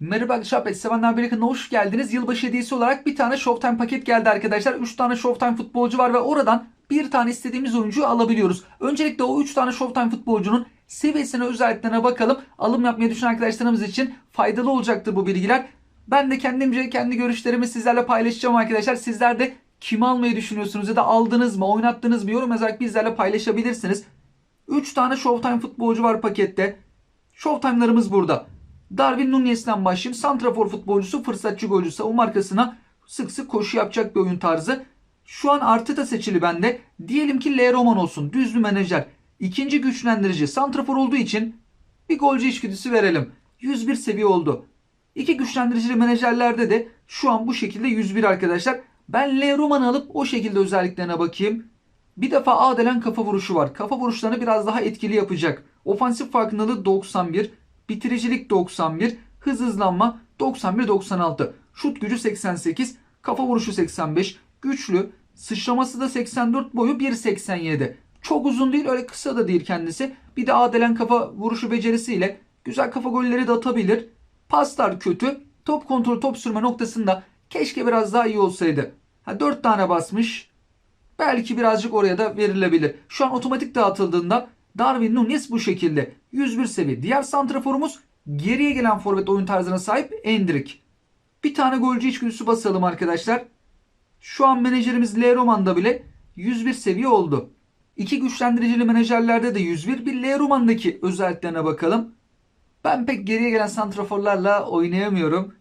Merhaba arkadaşlar, Pet Sevenler Birliği'ne hoş geldiniz. Yılbaşı hediyesi olarak bir tane Showtime paket geldi arkadaşlar. 3 tane Showtime futbolcu var ve oradan bir tane istediğimiz oyuncuyu alabiliyoruz. Öncelikle o 3 tane Showtime futbolcunun seviyesine, özelliklerine bakalım. Alım yapmayı düşünen arkadaşlarımız için faydalı olacaktır bu bilgiler. Ben de kendimce kendi görüşlerimi sizlerle paylaşacağım arkadaşlar. Sizler de kimi almayı düşünüyorsunuz ya da aldınız mı, oynattınız mı yorum yazarak bizlerle paylaşabilirsiniz. 3 tane Showtime futbolcu var pakette. Showtime'larımız burada. Darwin Nunez'den başlayayım. Santrafor futbolcusu, fırsatçı golcü, savunma arkasına sık sık koşu yapacak bir oyun tarzı. Şu an Arteta seçili bende. Diyelim ki L. Roman olsun. Düzlü menajer. İkinci güçlendirici. Santrafor olduğu için bir golcü içgüdüsü verelim. 101 seviye oldu. İki güçlendiricili menajerlerde de şu an bu şekilde 101 arkadaşlar. Ben L. Roman'ı alıp o şekilde özelliklerine bakayım. Bir defa Adelen kafa vuruşu var. Kafa vuruşlarını biraz daha etkili yapacak. Ofansif farkındalığı 91. Bitiricilik 91. Hız hızlanma 91-96. Şut gücü 88. Kafa vuruşu 85. Güçlü. Sıçraması da 84 boyu 1.87. Çok uzun değil öyle kısa da değil kendisi. Bir de Adelen kafa vuruşu becerisiyle güzel kafa golleri de atabilir. Paslar kötü. Top kontrol top sürme noktasında keşke biraz daha iyi olsaydı. Ha, 4 tane basmış. Belki birazcık oraya da verilebilir. Şu an otomatik dağıtıldığında Darwin Nunez bu şekilde. 101 seviye. Diğer santraforumuz geriye gelen forvet oyun tarzına sahip Endrick. Bir tane golcü içgüdüsü basalım arkadaşlar. Şu an menajerimiz L. Roman'da bile 101 seviye oldu. İki güçlendiricili menajerlerde de 101. Bir L. Roman'daki özelliklerine bakalım. Ben pek geriye gelen santraforlarla oynayamıyorum.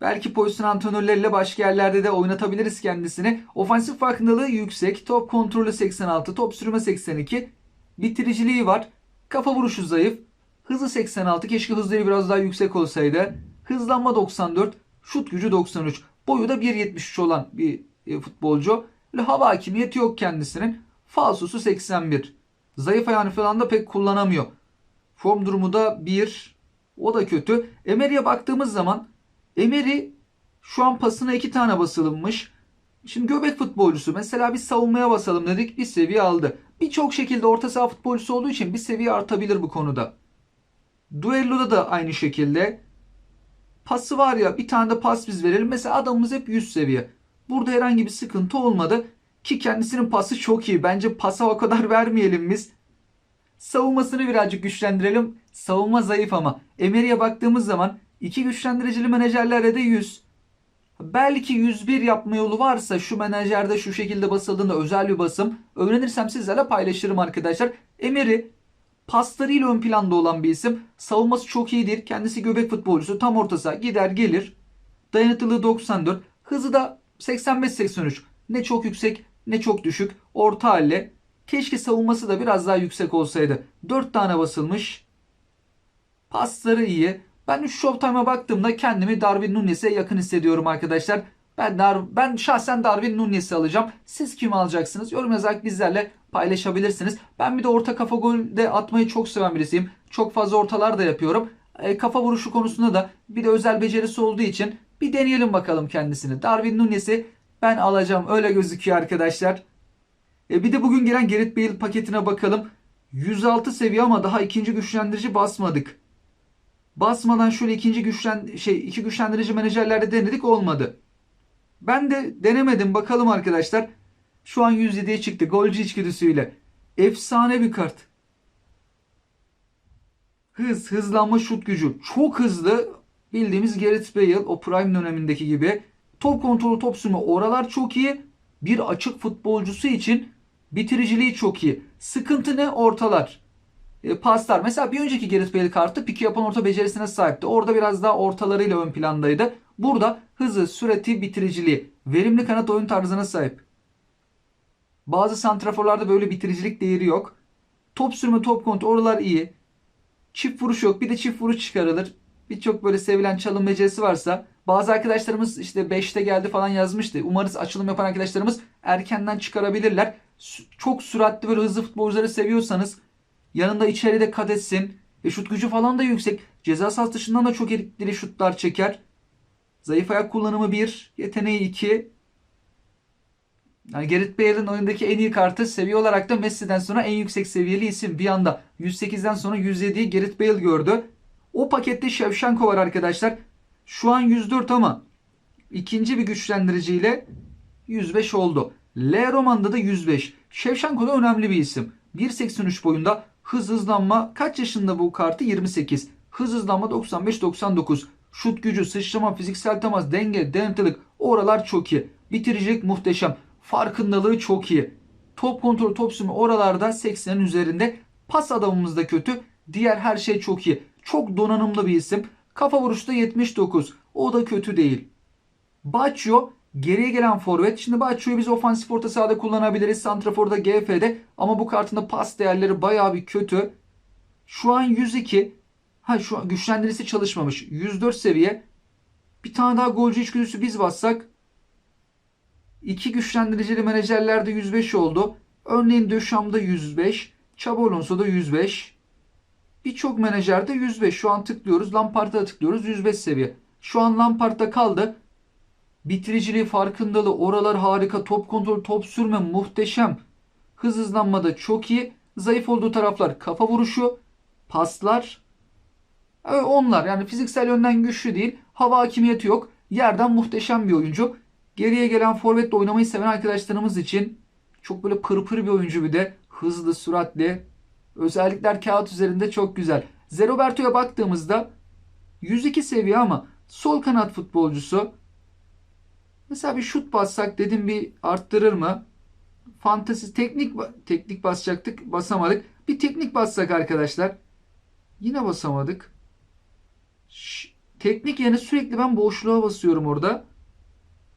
Belki pozisyon antrenörleriyle başka yerlerde de oynatabiliriz kendisini. Ofansif farkındalığı yüksek. Top kontrolü 86. Top sürme 82. Bitiriciliği var. Kafa vuruşu zayıf. Hızı 86. Keşke hızları biraz daha yüksek olsaydı. Hızlanma 94. Şut gücü 93. Boyu da 1.73 olan bir e, futbolcu. Böyle hava hakimiyeti yok kendisinin. Falsosu 81. Zayıf ayağını falan da pek kullanamıyor. Form durumu da 1. O da kötü. Emery'e baktığımız zaman Emery şu an pasına 2 tane basılmış. Şimdi göbek futbolcusu. Mesela bir savunmaya basalım dedik. Bir seviye aldı. Birçok şekilde orta saha futbolcusu olduğu için bir seviye artabilir bu konuda. Duello'da da aynı şekilde. Pası var ya bir tane de pas biz verelim. Mesela adamımız hep 100 seviye. Burada herhangi bir sıkıntı olmadı. Ki kendisinin pası çok iyi. Bence pasa o kadar vermeyelim biz. Savunmasını birazcık güçlendirelim. Savunma zayıf ama. Emery'e baktığımız zaman iki güçlendiricili menajerlere de 100. Belki 101 yapma yolu varsa şu menajerde şu şekilde basıldığında özel bir basım öğrenirsem sizlerle paylaşırım arkadaşlar. Emery paslarıyla ön planda olan bir isim. Savunması çok iyidir. Kendisi göbek futbolcusu. Tam orta saha gider gelir. Dayanıklılığı 94. Hızı da 85-83. Ne çok yüksek ne çok düşük. Orta halle. Keşke savunması da biraz daha yüksek olsaydı. 4 tane basılmış. Pasları iyi. Ben 3 Showtime'a baktığımda kendimi Darwin Nunez'e yakın hissediyorum arkadaşlar. Ben Dar ben şahsen Darwin Nunez'i alacağım. Siz kimi alacaksınız? Yorum yazarak bizlerle paylaşabilirsiniz. Ben bir de orta kafa golde atmayı çok seven birisiyim. Çok fazla ortalar da yapıyorum. E, kafa vuruşu konusunda da bir de özel becerisi olduğu için bir deneyelim bakalım kendisini. Darwin Nunez'i ben alacağım. Öyle gözüküyor arkadaşlar. E, bir de bugün gelen Gerrit Bale paketine bakalım. 106 seviye ama daha ikinci güçlendirici basmadık. Basmadan şöyle ikinci güçlen şey iki güçlendirici menajerlerde denedik olmadı. Ben de denemedim bakalım arkadaşlar. Şu an 107'ye çıktı golcü içgüdüsüyle. Efsane bir kart. Hız, hızlanma, şut gücü. Çok hızlı. Bildiğimiz Gareth Bale o prime dönemindeki gibi. Top kontrolü, top sürme oralar çok iyi. Bir açık futbolcusu için bitiriciliği çok iyi. Sıkıntı ne? Ortalar. E, paslar. Mesela bir önceki Gareth Bale kartı piki yapan orta becerisine sahipti. Orada biraz daha ortalarıyla ön plandaydı. Burada hızı, sürati, bitiriciliği, verimli kanat oyun tarzına sahip. Bazı santraforlarda böyle bitiricilik değeri yok. Top sürme, top kontrol oralar iyi. Çift vuruş yok. Bir de çift vuruş çıkarılır. Birçok böyle sevilen çalım becerisi varsa bazı arkadaşlarımız işte 5'te geldi falan yazmıştı. Umarız açılım yapan arkadaşlarımız erkenden çıkarabilirler. Çok süratli böyle hızlı futbolcuları seviyorsanız yanında içeride kat etsin. E şut gücü falan da yüksek. Ceza sahası dışından da çok etkili şutlar çeker. Zayıf ayak kullanımı 1, yeteneği 2. Yani Gareth Bale'ın oyundaki en iyi kartı seviye olarak da Messi'den sonra en yüksek seviyeli isim. Bir anda 108'den sonra 107'yi Gareth Bale gördü. O pakette Shevchenko var arkadaşlar. Şu an 104 ama ikinci bir güçlendiriciyle 105 oldu. L Roman'da da 105. Shevchenko da önemli bir isim. 1.83 boyunda hız hızlanma kaç yaşında bu kartı? 28. Hız hızlanma 95-99. Şut gücü, sıçrama, fiziksel temas, denge, dayanıklılık oralar çok iyi. Bitiricilik muhteşem. Farkındalığı çok iyi. Top kontrol, top sürme oralarda 80'in üzerinde. Pas adamımız da kötü. Diğer her şey çok iyi. Çok donanımlı bir isim. Kafa vuruşta 79. O da kötü değil. Baccio geriye gelen forvet. Şimdi Baccio'yu biz ofansif orta sahada kullanabiliriz. Santrafor'da GF'de ama bu kartında pas değerleri bayağı bir kötü. Şu an 102. Ha şu an güçlendirisi çalışmamış. 104 seviye. Bir tane daha golcü içgüdüsü biz bassak. İki güçlendiricili menajerlerde 105 oldu. Örneğin Döşam'da 105. Xabi Alonso'da 105. Birçok menajerde 105. Şu an tıklıyoruz. Lampard'a da tıklıyoruz. 105 seviye. Şu an Lampard'da kaldı. Bitiriciliği, farkındalığı, oralar harika. Top kontrol, top sürme muhteşem. Hız hızlanmada çok iyi. Zayıf olduğu taraflar kafa vuruşu, paslar. Onlar yani fiziksel yönden güçlü değil. Hava hakimiyeti yok. Yerden muhteşem bir oyuncu. Geriye gelen forvetle oynamayı seven arkadaşlarımız için çok böyle pırpır bir oyuncu bir de. Hızlı, süratli. Özellikler kağıt üzerinde çok güzel. Zeroberto'ya baktığımızda 102 seviye ama sol kanat futbolcusu. Mesela bir şut bassak dedim bir arttırır mı? Fantezi teknik teknik basacaktık basamadık. Bir teknik bassak arkadaşlar. Yine basamadık. Ş- teknik yerine sürekli ben boşluğa basıyorum orada.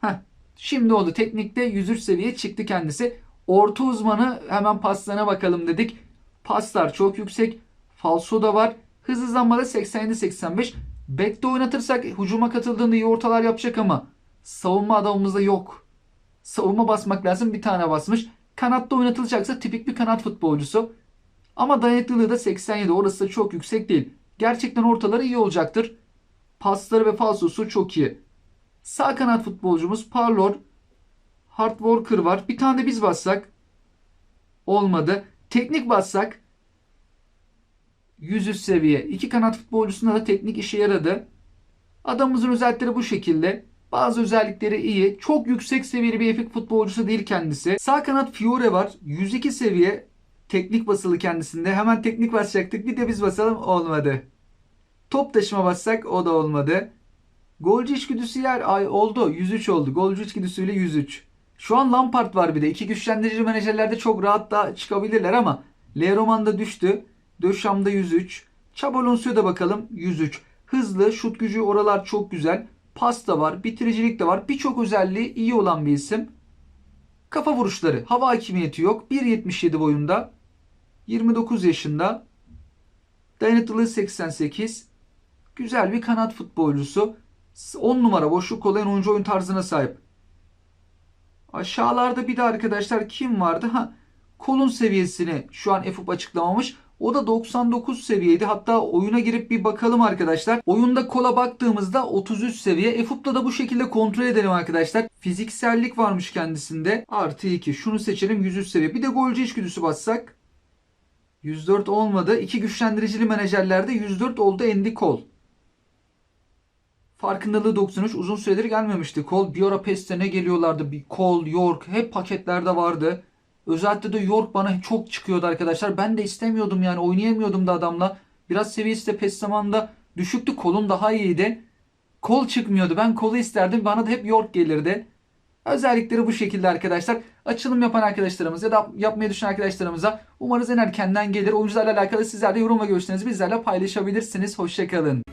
Heh, şimdi oldu. Teknikte 103 seviye çıktı kendisi. Orta uzmanı hemen paslarına bakalım dedik. Paslar çok yüksek. Falso da var. Hız hızlanmada 87-85. Bekte oynatırsak hücuma katıldığında iyi ortalar yapacak ama savunma adamımızda yok. Savunma basmak lazım. Bir tane basmış. Kanatta oynatılacaksa tipik bir kanat futbolcusu. Ama dayanıklılığı da 87. Orası da çok yüksek değil. Gerçekten ortaları iyi olacaktır. Pasları ve falsosu çok iyi. Sağ kanat futbolcumuz Parlor. Hard Worker var. Bir tane de biz bassak. Olmadı. Teknik bassak. 100 üst seviye. İki kanat futbolcusunda da teknik işe yaradı. Adamımızın özellikleri bu şekilde. Bazı özellikleri iyi. Çok yüksek seviyeli bir efik futbolcusu değil kendisi. Sağ kanat Fiore var. 102 seviye. Teknik basılı kendisinde. Hemen teknik basacaktık. Bir de biz basalım. Olmadı. Top taşıma bassak o da olmadı. Golcü içgüdüsü yer ay oldu. 103 oldu. Golcü içgüdüsüyle 103. Şu an Lampard var bir de. İki güçlendirici menajerlerde çok rahat da çıkabilirler ama Le Roman'da düştü. Döşam'da 103. Xabi Alonso'ya da bakalım 103. Hızlı, şut gücü oralar çok güzel. Pas da var, bitiricilik de var. Birçok özelliği iyi olan bir isim. Kafa vuruşları, hava hakimiyeti yok. 1.77 boyunda. 29 yaşında. Dayanıklılığı 88. Güzel bir kanat futbolcusu. 10 numara boşluk olayan oyuncu oyun tarzına sahip. Aşağılarda bir de arkadaşlar kim vardı? Ha, kolun seviyesini şu an EFUP açıklamamış. O da 99 seviyeydi. Hatta oyuna girip bir bakalım arkadaşlar. Oyunda kola baktığımızda 33 seviye. EFUP'ta da bu şekilde kontrol edelim arkadaşlar. Fiziksellik varmış kendisinde. Artı 2. Şunu seçelim 103 seviye. Bir de golcü içgüdüsü bassak. 104 olmadı. İki güçlendiricili menajerlerde 104 oldu Andy Cole. Farkındalığı 93 uzun süredir gelmemişti. Cole bir ara PES'te ne geliyorlardı? Cole, York hep paketlerde vardı. Özellikle de York bana çok çıkıyordu arkadaşlar. Ben de istemiyordum yani oynayamıyordum da adamla. Biraz seviyesi de PES zamanında düşüktü. Kolun daha iyiydi. Kol çıkmıyordu. Ben kolu isterdim. Bana da hep York gelirdi. Özellikleri bu şekilde arkadaşlar. Açılım yapan arkadaşlarımız ya da yapmayı düşünen arkadaşlarımıza umarız en erkenden gelir. Oyuncularla alakalı sizler de yorum ve görüşlerinizi bizlerle paylaşabilirsiniz. Hoşçakalın.